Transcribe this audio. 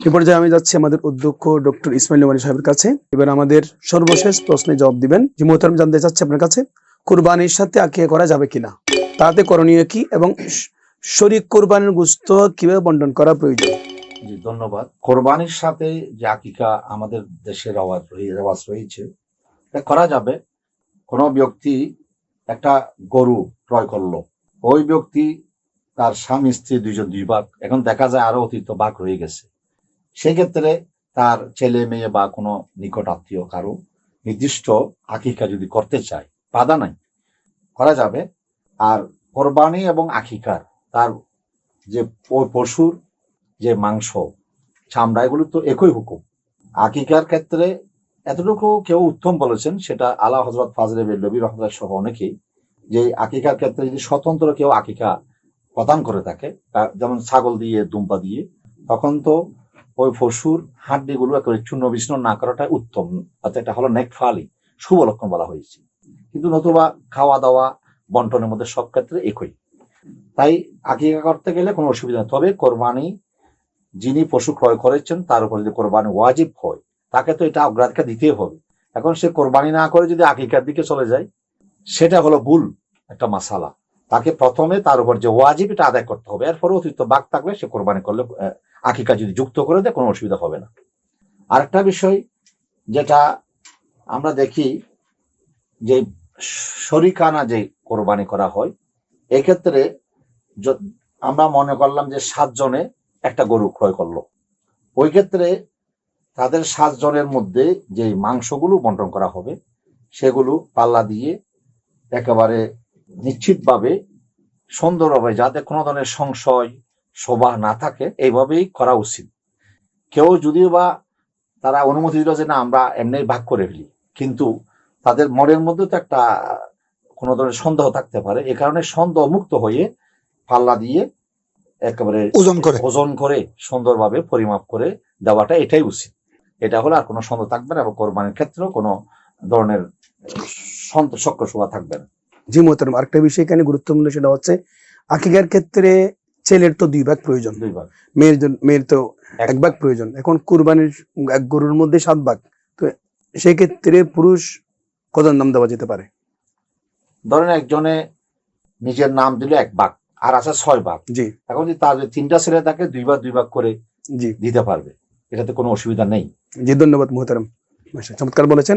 এ পর্যায়ে আমি যাচ্ছি আমাদের অধ্যক্ষ ডক্টর ইসমাইল নোমানী সাহেবের কাছে। এবার আমাদের সর্বশেষ প্রশ্নে জবাব দিবেন। যে মোহতারাম জানতে চাচ্ছি আপনার কাছে, কুরবানির সাথে আকিয়া করা যাবে কিনা? তাতে করণীয় কি এবং শরীক কোরবানির গুস্ত কীভাবে বন্টন করা প্রয়োজন? ধন্যবাদ। কোরবানির সাথে যে আকিকা আমাদের দেশের রেওয়াজ রেওয়াজ রয়েছে, এটা করা যাবে। কোনো ব্যক্তি একটা গরু ক্রয় করল, ওই ব্যক্তি তার স্বামী, স্ত্রী দুইজন দুই ভাগ। এখন দেখা যায় আরও অতিরিক্ত ভাগ রয়ে গেছে। সেই ক্ষেত্রে তার ছেলে, মেয়ে বা কোনো নিকট আত্মীয় কারও নির্দিষ্ট আকিকা যদি করতে চায়, বাধা নাই। করা যাবে। আর কোরবানি এবং আকিকার, তার যে পশুর যে মাংস, চামড়া, এগুলো তো একই হুকুম। আকিকার ক্ষেত্রে এতটুকু কেউ উত্তম বলেছেন, সেটা আলা হজরত ফাজলে বেল্লবী রহমতুল্লাহ সহ অনেকেই, যে আকিকার ক্ষেত্রে যদি স্বতন্ত্র কেউ আকিকা প্রদান করে থাকে যেমন ছাগল দিয়ে দুম্পা দিয়ে, তখন তো ওই পশুর হাড্ডিগুলো একেবারে চূর্ণ বিচ্ছিন্ন না করাটা উত্তম। অর্থাৎ এটা হলো নেক ফালি শুভ লক্ষণ বলা হয়েছে। কিন্তু নতুবা খাওয়া দাওয়া, বন্টনের মধ্যে সব ক্ষেত্রে একই। তাই আকিকা করতে গেলে কোনো অসুবিধা নেই। তবে কোরবানি, যিনি পশু ক্রয় করেছেন, তার উপর যদি কোরবানি ওয়াজিব হয়, তাকে তো এটা অগ্রাধিকার দিতেই হবে। এখন সে কোরবানি না করে যদি আকিকার দিকে চলে যায়, সেটা হলো ভুল একটা মাসালা। তাকে প্রথমে তার উপর যে ওয়াজিব এটা আদায় করতে হবে, এরপরে অতিরিক্ত বাঘ থাকলে সে কোরবানি করলে আকিকা যদি যুক্ত করে দেয়, কোনো অসুবিধা হবে না। আরেকটা বিষয় যেটা আমরা দেখি যে শরিকানা যে কোরবানি করা হয়, এক্ষেত্রে আমরা মনে করলাম যে সাতজনে একটা গরু ক্রয় করল। ওই ক্ষেত্রে তাদের সাতজনের মধ্যে যে মাংসগুলো বন্টন করা হবে, সেগুলো পাল্লা দিয়ে একেবারে নিশ্চিতভাবে সুন্দরভাবে যাতে কোনো ধরনের সংশয় শোভা না থাকে। এইভাবেই করা উচিত। কেউ যদিও বা তারা অনুমতি দিল যে না আমরা এমনি ভাগ করে ফেলি কিন্তু তাদের মনের মধ্যে তো একটা কোনো ধরনের সন্দেহ থাকতে পারে। এ কারণে সন্দেহ মুক্ত হয়ে পাল্লা দিয়ে একেবারে ওজন করে। ওজন করে সুন্দরভাবে পরিমাপ করে দেওয়াটা এটাই উচিত। এটা হলে আর কোনো সন্দেহ থাকবে না এবং কোরবানির ক্ষেত্রেও কোনো ধরনের সন্ত- শক্র শোভা থাকবে না। জি মোহতারাম আরেকটা বিষয় এখানে গুরুত্বপূর্ণ সেটা হচ্ছে আকিকার ক্ষেত্রে ছেলের তো দুই ভাগ প্রয়োজন। মেয়ের জন্য মেয়ের তো এক ভাগ প্রয়োজন। এখন কুরবানির এক গরুর মধ্যে সাত ভাগ। তো সেই ক্ষেত্রে পুরুষ কত নাম দেওয়া যেতে পারে? ধরেন একজনে নিজের নাম দিল এক ভাগ আর আছে ছয় ভাগ। জি। এখন যদি তার তিনটা ছেলে থাকে দুই ভাগ দুই ভাগ করে জি। দিতে পারবে। এটাতে কোনো অসুবিধা নেই। জি ধন্যবাদ মোহতারাম। চমৎকার বলেছেন।